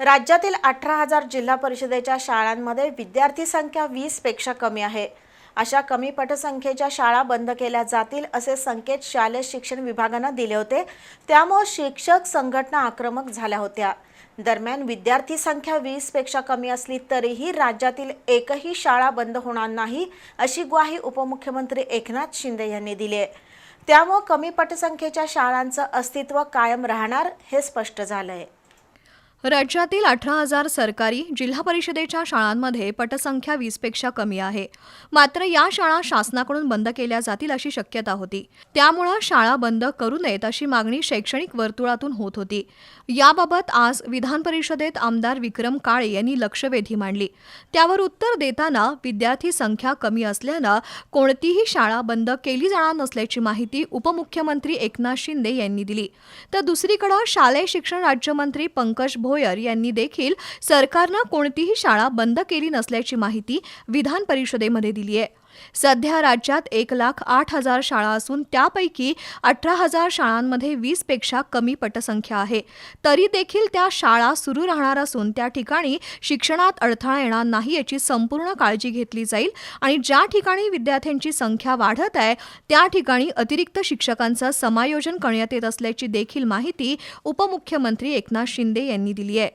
राज्यातील अठरा हजार जिल्हा परिषदेच्या शाळांमध्ये विद्यार्थी संख्या वीसपेक्षा कमी आहे. अशा कमी पटसंख्येच्या शाळा बंद केल्या जातील असे संकेत शालेय शिक्षण विभागानं दिले होते. त्यामुळे शिक्षक संघटना आक्रमक झाल्या होत्या. दरम्यान विद्यार्थी संख्या वीसपेक्षा कमी असली तरीही राज्यातील एकही शाळा बंद होणार नाही अशी ग्वाही उपमुख्यमंत्री एकनाथ शिंदे यांनी दिली आहे त्यामुळे कमी पटसंख्येच्या शाळांचं अस्तित्व कायम राहणार हे स्पष्ट झालं आहे राज्यातील अठरा हजार सरकारी जिल्हा परिषदेच्या शाळांमध्ये पटसंख्या वीसपेक्षा कमी आहे. मात्र या शाळा शासनाकडून बंद केल्या जातील अशी शक्यता होती. त्यामुळं शाळा बंद करू नयेत अशी मागणी शैक्षणिक वर्तुळातून होत होती. याबाबत आज विधान परिषदेत आमदार विक्रम काळे यांनी लक्षवेधी मांडली. त्यावर उत्तर देताना विद्यार्थी संख्या कमी असल्यानं कोणतीही शाळा बंद केली जाणार नसल्याची माहिती उपमुख्यमंत्री एकनाथ शिंदे यांनी दिली. तर दुसरीकडे शालेय शिक्षण राज्यमंत्री पंकज भोयर यांनी देखील सरकारनं कोणतीही शाळा बंद केली नसल्याची माहिती विधान परिषदेमध्ये दिली आहे. सध्या राज्यात एक लाख आठ हजार शाळा असून त्यापैकी अठरा हजार शाळांमध्ये वीसपेक्षा कमी पटसंख्या आहे. तरी देखील त्या शाळा सुरू राहणार असून त्या ठिकाणी शिक्षणात अडथळा येणार नाही याची संपूर्ण काळजी घेतली जाईल आणि ज्या ठिकाणी विद्यार्थ्यांची संख्या वाढत आहे त्या ठिकाणी अतिरिक्त शिक्षकांचं समायोजन करण्यात येत असल्याची देखील माहिती उपमुख्यमंत्री एकनाथ शिंदे यांनी दिली आहे.